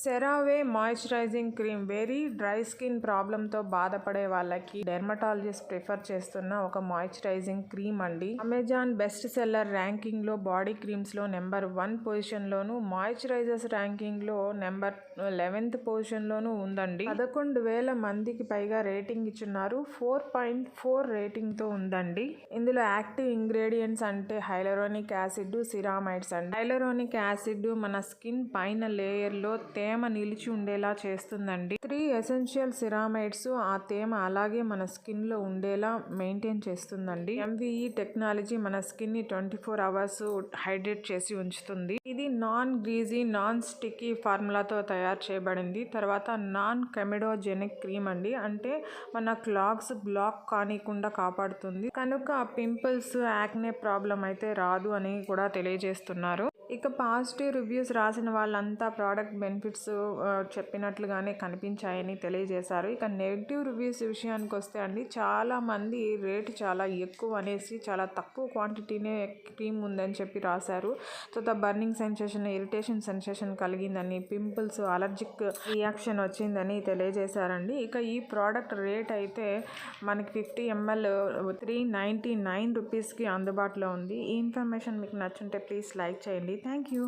CeraVe moisturising cream very dry skin ప్రాబ్లంతో బాధపడే వాళ్ళకి డెర్మటాలజిస్ట్ ప్రిఫర్ చేస్తున్న ఒక మాయిశ్చరైజింగ్ క్రీమ్ అండి. అమెజాన్ బెస్ట్ సెల్లర్ ర్యాంకింగ్లో బాడీ క్రీమ్స్లో నెంబర్ వన్ పొజిషన్లోను మాయిశ్చరైజర్స్ ర్యాంకింగ్లో నెంబర్ లెవెన్త్ పొజిషన్లోనూ ఉందండి. పదకొండు వేల మందికి పైగా రేటింగ్ ఇచ్చున్నారు. ఫోర్ పాయింట్ ఫోర్ రేటింగ్తో ఉందండి. ఇందులో యాక్టివ్ ఇంగ్రీడియంట్స్ అంటే హైలరోనిక్ యాసిడ్ సిరామైడ్స్ అండి. హైలరోనిక్ యాసిడ్ మన స్కిన్ పైన లేయర్లో తేమ నిలిచి ఉండేలా చేస్తుందండి. త్రీ ఎసెన్షియల్ సిరామైడ్స్ ఆ తేమ అలాగే మన స్కిన్లో ఉండేలా మెయింటైన్ చేస్తుందండి. ఎంవిఈ టెక్నాలజీ మన స్కిన్ని ట్వంటీ ఫోర్ అవర్స్ హైడ్రేట్ చేసి ఉంచుతుంది. ఇది నాన్ గ్రీజీ నాన్ స్టిక్కీ ఫార్ములాతో తయారు చేయబడింది. తర్వాత నాన్ కెమిడోజెనిక్ క్రీమ్ అండి. అంటే మన క్లాగ్స్ బ్లాక్ కానికుండా కాపాడుతుంది. కనుక పింపుల్స్ యాక్నే ప్రాబ్లం అయితే రాదు అని కూడా తెలియజేస్తున్నారు. ఇక పాజిటివ్ రివ్యూస్ రాసిన వాళ్ళంతా ప్రోడక్ట్ బెనిఫిట్స్ చెప్పినట్లుగానే కనిపించాయని తెలియజేశారు. ఇక నెగిటివ్ రివ్యూస్ విషయానికి వస్తే అండి చాలా మంది రేటు చాలా ఎక్కువ అనేసి చాలా తక్కువ క్వాంటిటీనే క్రీమ్ ఉందని చెప్పి రాశారు. తర్వాత బర్నింగ్ సెన్సేషన్ ఇరిటేషన్ సెన్సేషన్ కలిగిందని పింపుల్స్ అలర్జిక్ రియాక్షన్ వచ్చిందని తెలియజేశారండి. ఇక ఈ ప్రోడక్ట్ రేట్ అయితే మనకి fifty ML three ninety nine రూపీస్కి అందుబాటులో ఉంది. ఈ ఇన్ఫర్మేషన్ మీకు నచ్చుంటే ప్లీజ్ లైక్ చేయండి. Thank you.